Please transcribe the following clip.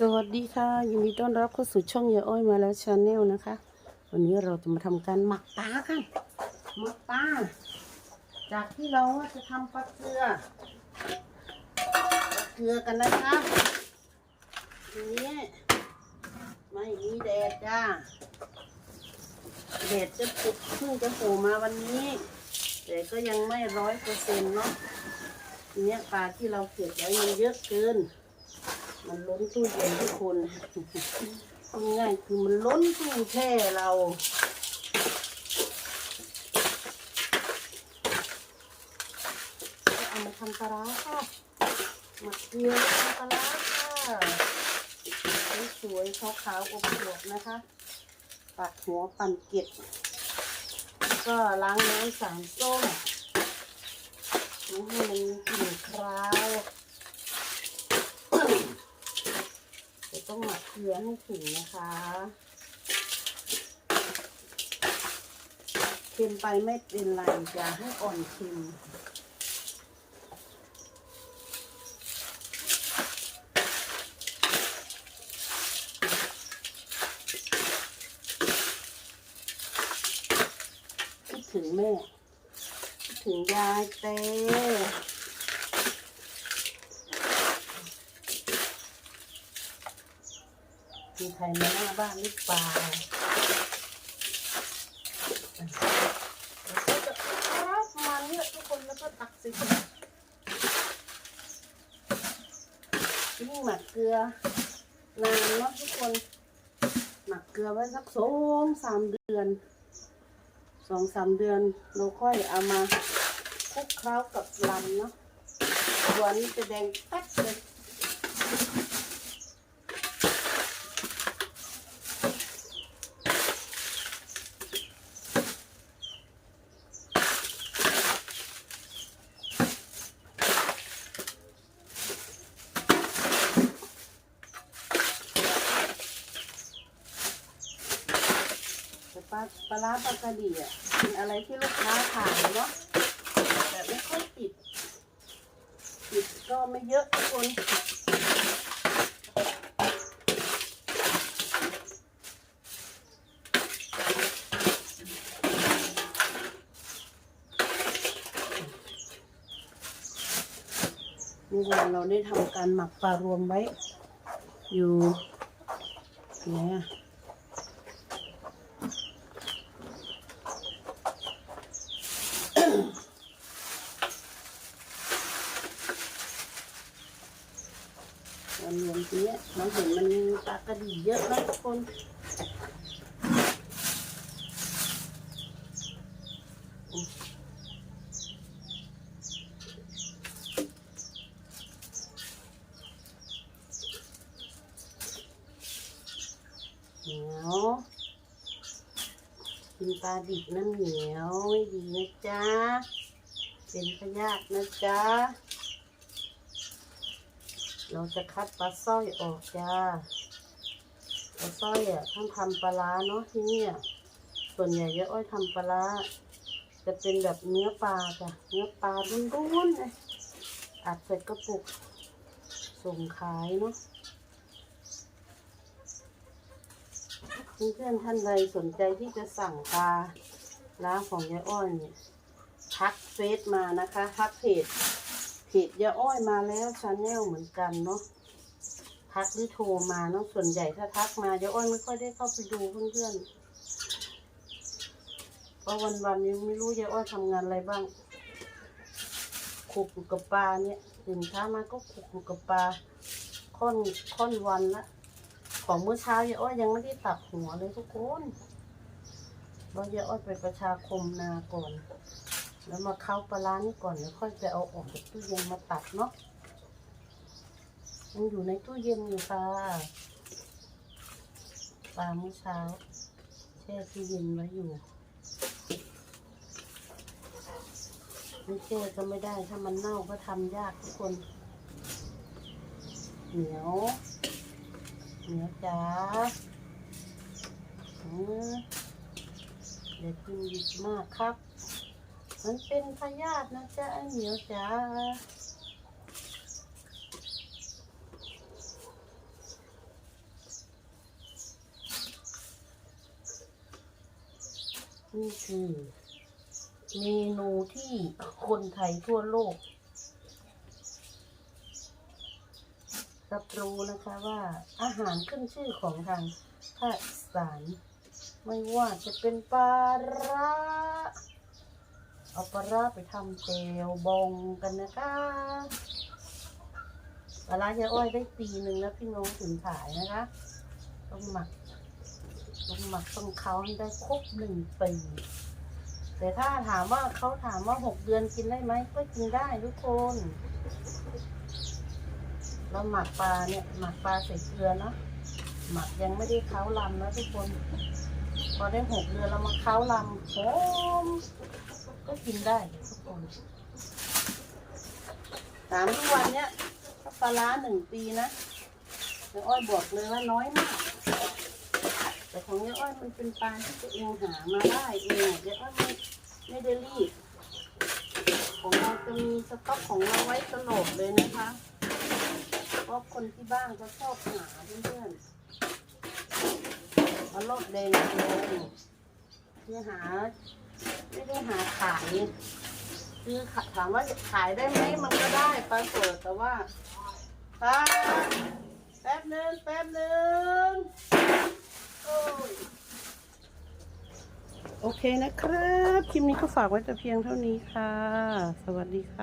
สวัสดีค่ะยินดีต้อนรับเข้าสู่ช่องยายอ้อยมาแล้วชาแนลนะคะ วันนี้เราจะมาทำการหมักปลากันหมักปลาจากที่เราจะทำปลาเกลือปลาเกลือกันนะคะทีนี้ไม่มีแดดจ้าแดดจะปุดเพิ่งจะโผล่มาวันนี้ แต่ก็ยังไม่ร้อยเปอร์เซ็นต์เนาะทีเนี้ปลาที่เราเก็บไว้มันเยอะเกิน มันล้นตู้เย็นทุกคนเอาง่ายคือมันล้นตู้แช่เราเอามาทำปลาค่ะหมักเกลือทำปลาค่ะสวยๆขาวๆอบอวบนะคะปัดหัวปั่นเกล็ดก็ล้างน้ำสารส้มให้มันมีกลิ่นคราว เดี๋ยว ต้องหมักเกลือให้ถึงนะคะเค็มไปไม่เป็นไรจะให้อ่อนเค็มคิดถึงแม่คิดถึงยายเต้ มีใครมาหน้าบ้านหรือเปล่าเราก็จะรับมันเนี่ยทุกคนแล้วก็ตักสินี่หมักเกลือนานเนาะทุกคน หมักเกลือไว้สักสองสามเดือนสองสามเดือนเราค่อยเอามาคลุกเคล้ากับลำเนาะตัวนี้จะแดงแป๊ดเลย ลาปลาร้าปลากระดีอะเป็นอะไรที่ลูกค้าถามเนาะแต่ไม่ค่อยติด ติดก็ไม่เยอะทุกคนเมื่อวานเราได้ทำการหมักปลารวมไว้ อยู่ไหนอะ มันรวมทีเนี้ยเราเห็นมันปลากระดีเยอะนะทุกคนเหนียวกินปลาดิบน้ำเหนียวไม่ดีนะจ๊ะ เป็นพยาธินะจ๊ะ เราจะคัดปลาสร้อยออกจ้าปลาสร้อยอะท่านทำปลาร้าเนาะที่นี่ยส่วนใหญ่ยอะอ้อยทำปลาร้าจะเป็นแบบเนื้อปลาจ้ะเนื้อปลาดุนๆเลยอัดใส่กระปุกส่งขายเนาะเพื่อนๆท่านใดสนใจที่จะสั่งปลาร้าของยายอ้อยเนี่ยทักเฟซมานะคะ ทักเพจ เพจยาอ้อยมาแล้วชาแนลเหมือนกันเนาะทักหรือโทรมาเนาะส่วนใหญ่ถ้าทักมายาอ้อยไม่ค่อยได้เข้าไปดูเพื่อนๆเพราะวันๆนี้ไม่รู้ยาอ้อยทำงานอะไรบ้างขุกอยู่กับปลาเนี่ยตื่นเช้ามาก็ขุกอยู่กับปลาค่อนค่อนวันละของเมื่อเช้ายาอ้อยยังไม่ได้ตัดหัวเลยทุกคนเพราะยาอ้อยไปประชาคมนาก่อน แล้วมาเข้าปลาร้านี่ก่อนแล้วค่อยจะเอาออกจากตู้เย็นมาตัดเนาะมันอยู่ในตู้เย็นอยู่ค่ะปลาเมื่อเช้าแช่ตู้เย็นไว้อยู่ไม่แช่ก็ไม่ได้ถ้ามันเน่าก็ทำยากทุกคน เหนียวเหนียวจ้าอืมเดี๋ยวกินดีมากครับ มันเป็นพยาธินะจ๊ะเหนียวจ๋านี่คือเมนูที่คนไทยทั่วโลก รับรู้นะคะว่าอาหารขึ้นชื่อของทางภาคสานไม่ว่าจะเป็นปลาร้า เอาปลาร้าไปทำเจลบองกันนะคะปลาร้ายายอ้อยได้ปีหนึ่งแล้วพี่น้องถึงขายนะคะ ต้องหมัก ต้องหมักต้องเขาให้ได้ครบหนึ่งปีแต่ถ้าถามว่าเขาถามว่าหกเดือนกินได้ไหมก็กินได้ทุกคนเราหมักปลาเนี่ยหมักปลาใส่เกลือเนาะหมักยังไม่ได้เค้าลำนะทุกคน พอได้หกเดือนเรามาเค้าลำหอม ก็กินได้ทุกคนถามทุกวันเนี้ยถ้าปลาร้าหนึ่งปีนะแม่อ้อยบอกเลยว่าน้อยมาก แต่ของยายอ้อยมันเป็นปลาที่ตัวเองหามาได้เองยายอ้อยไม่ไม่ได้รีบของเราจะมีสต็อกของเราไว้ตลอดเลยนะคะเพราะคนที่บ้านเขาชอบหาเพื่อนๆมาลดแดงเดียวคือหา ไม่ได้หาขาย คือถามว่าขายได้ไหมมันก็ได้ปลาสดแต่ว่าป้าแป๊บนึงแป๊บนึงโอ้ยโอเคนะครับ คลิปนี้ก็ฝากไว้แต่เพียงเท่านี้ค่ะ สวัสดีค่ะ